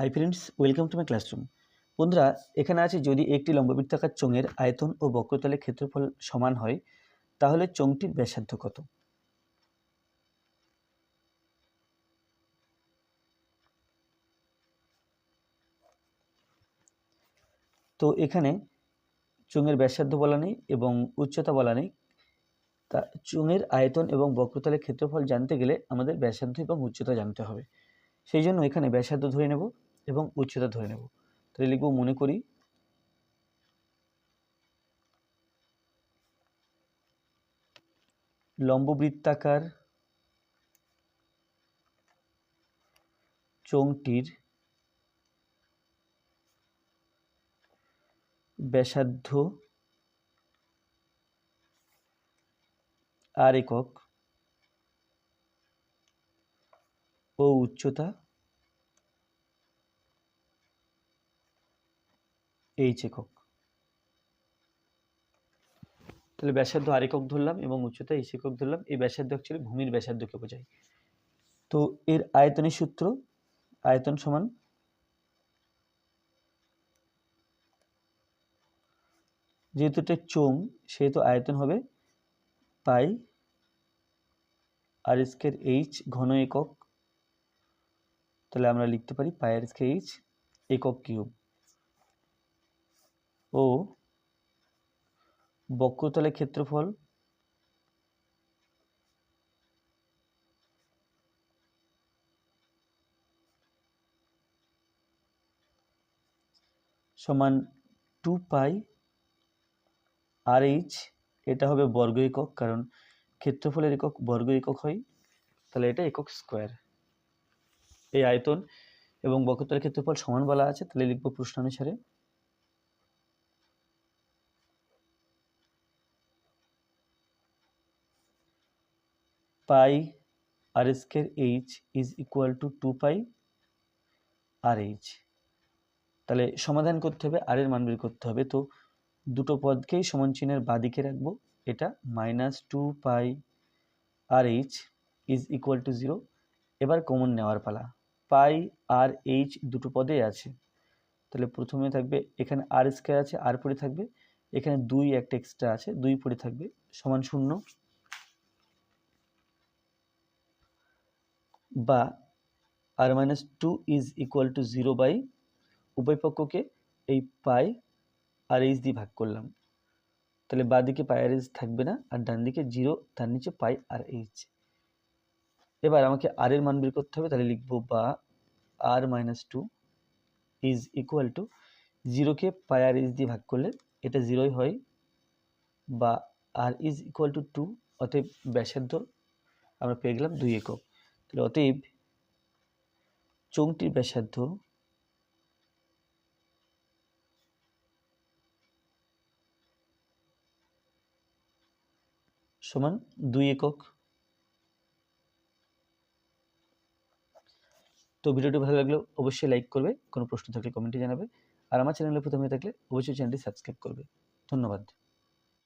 Hi friends welcome to my classroom বন্ধুরা, এখানে আছে যদি একটি লম্ববৃত্তাকার চোঙের আয়তন ও বক্রতলের ক্ষেত্রফল সমান হয়, তাহলে চোঙটির ব্যাসার্ধ কত? তো এখানে চোঙের ব্যাসার্ধ বলা নেই এবং উচ্চতা বলা নেই। তা চোঙের আয়তন এবং বক্রতলের ক্ষেত্রফল জানতে গেলে আমাদের ব্যাসার্ধ এবং উচ্চতা জানতে হবে। সেই জন্য এখানে ব্যাসার্ধ ধরে নেব। এবং উচ্চতা ধরে নেব। তাহলে লিখব, মনে করি লম্ববৃত্তাকার চোঙটির ব্যাসার্ধ আর একক ও উচ্চতা এইচ একক। তাহলে ব্যাসার্ধ আর একক ধরলাম এবং উচ্চতা এইচ একক ধরলাম। এই ব্যাসার্ধ অ্যাকচুয়ালি ভূমির ব্যাসার্ধকে বোঝায়। তো এর আয়তনের সূত্র আয়তন সমান যেহেতু এটা চোং সেহেতু আয়তন হবে পাই আর স্কের এইচ ঘন একক। তাহলে আমরা লিখতে পারি পাই আর স্কের এইচ একক কিউব। ও বক্রতলের ক্ষেত্রফল? সমান টু পাই আর এইচ এটা হবে বর্গ একক, কারণ ক্ষেত্রফলের একক বর্গ একক হয়, তাহলে এটা একক স্কোয়ার এই আয়তন এবং বক্রতলের ক্ষেত্রফল সমান বলা আছে, তাহলে লিখব প্রশ্নানুসারে pi r square h is equal to two pi r h. তাহলে সমাধান করতে হবে, আর এর মান বের করতে হবে। তো দুটো পদকেই সমান চিহ্নের বাদিকে রাখব। এটা minus two pi r h is equal to zero এবার কমন নেওয়ার পালা। পাই আর এইচ দুটো পদেই আছে। তাহলে প্রথমে থাকবে, এখানে আর স্কোয়ার আছে আর পরে থাকবে। এখানে দুই একটা এক্সট্রা আছে, দুই পরে থাকবে। সমান শূন্য। বা r minus two is equal to zero by উভয় পক্ষকে এই পাই আর এইচ দিয়ে ভাগ করলাম। তাহলে বাঁ দিকে পাই আর এইচ থাকবে না, আর ডান দিকে জিরো তার নিচে পাই আর এইচ এবার আমাকে আর এর মান বের করতে হবে, তাহলে লিখব বা r minus two is equal to জিরোকে pi r h দিয়ে ভাগ করলে এটা জিরোই হয়, বা r is equal to two অতএব ব্যাসার্ধ আমরা পেয়ে গেলাম দুই একক। তাহলে অতএব চোঙটির ব্যাসার্ধ, সমান দুই একক। তো ভিডিওটি ভালো লাগলে অবশ্যই লাইক করবে, কোনো প্রশ্ন থাকলে কমেন্টে জানাবে। আর আমার চ্যানেলে প্রথমে থাকলে অবশ্যই চ্যানেলটি সাবস্ক্রাইব করবে। ধন্যবাদ।